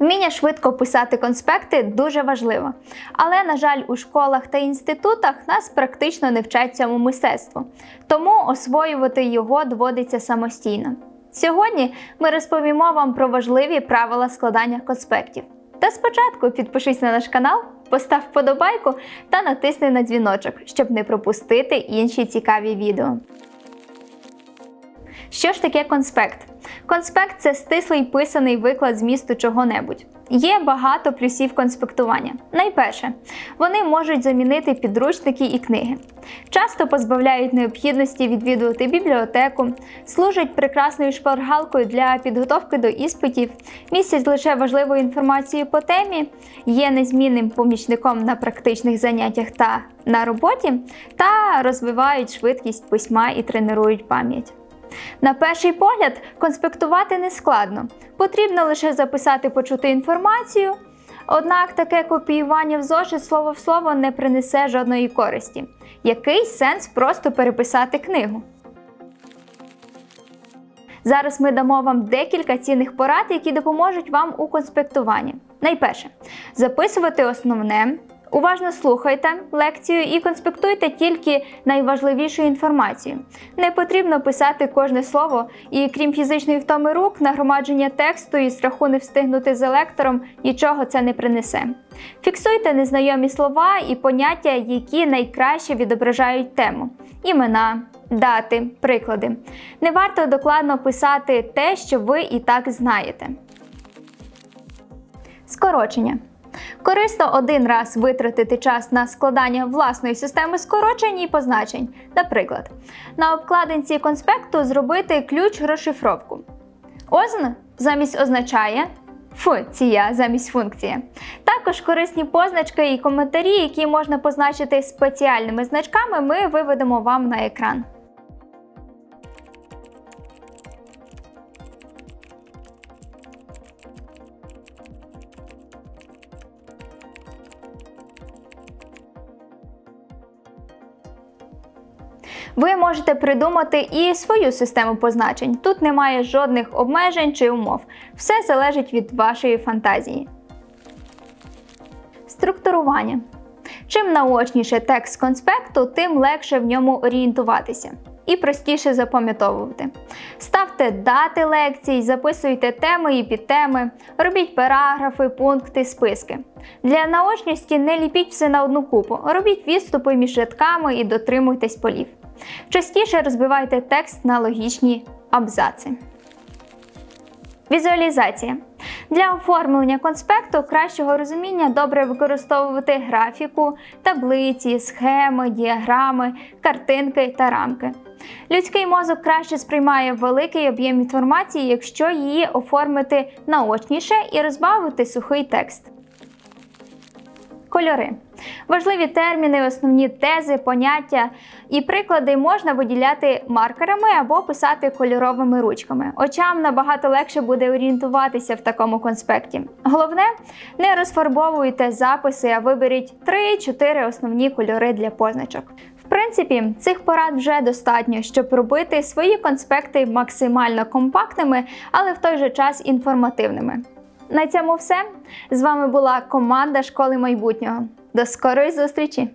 Вміння швидко писати конспекти дуже важливо. Але, на жаль, у школах та інститутах нас практично не вчать цьому мистецтву, тому освоювати його доводиться самостійно. Сьогодні ми розповімо вам про важливі правила складання конспектів. Та спочатку підпишись на наш канал, постав вподобайку та натисни на дзвіночок, щоб не пропустити інші цікаві відео. Що ж таке конспект? Конспект це стислий писаний виклад змісту чого-небудь. Є багато плюсів конспектування. Найперше, вони можуть замінити підручники і книги. Часто позбавляють необхідності відвідувати бібліотеку, служать прекрасною шпаргалкою для підготовки до іспитів, містять лише важливу інформацію по темі, є незмінним помічником на практичних заняттях та на роботі, та розвивають швидкість письма і тренують пам'ять. На перший погляд, конспектувати не складно. Потрібно лише записати почуту інформацію. Однак таке копіювання в зошит слово в слово не принесе жодної користі. Який сенс просто переписати книгу? Зараз ми дамо вам декілька цінних порад, які допоможуть вам у конспектуванні. Найперше, записувати основне. Уважно слухайте лекцію і конспектуйте тільки найважливішу інформацію. Не потрібно писати кожне слово, і крім фізичної втоми рук, нагромадження тексту і страху не встигнути за лектором нічого це не принесе. Фіксуйте незнайомі слова і поняття, які найкраще відображають тему: імена, дати, приклади. Не варто докладно писати те, що ви і так знаєте. Скорочення. Корисно один раз витратити час на складання власної системи скорочень і позначень. Наприклад, на обкладинці конспекту зробити ключ розшифровку. Озн замість означає, функція замість функції. Також корисні позначки і коментарі, які можна позначити спеціальними значками, ми виведемо вам на екран. Ви можете придумати і свою систему позначень. Тут немає жодних обмежень чи умов. Все залежить від вашої фантазії. Структурування. Чим наочніше текст конспекту, тим легше в ньому орієнтуватися і простіше запам'ятовувати. Ставте дати лекцій, записуйте теми і підтеми, робіть параграфи, пункти, списки. Для наочності не ліпіть все на одну купу, робіть відступи між рядками і дотримуйтесь полів. Частіше розбивайте текст на логічні абзаци. Візуалізація. Для оформлення конспекту кращого розуміння добре використовувати графіку, таблиці, схеми, діаграми, картинки та рамки. Людський мозок краще сприймає великий об'єм інформації, якщо її оформити наочніше і розбавити сухий текст. Кольори. Важливі терміни, основні тези, поняття і приклади можна виділяти маркерами або писати кольоровими ручками. Очам набагато легше буде орієнтуватися в такому конспекті. Головне, не розфарбовуйте записи, а виберіть 3-4 основні кольори для позначок. В принципі, цих порад вже достатньо, щоб робити свої конспекти максимально компактними, але в той же час інформативними. На цьому все. З вами була команда школи майбутнього. До скорої зустрічі!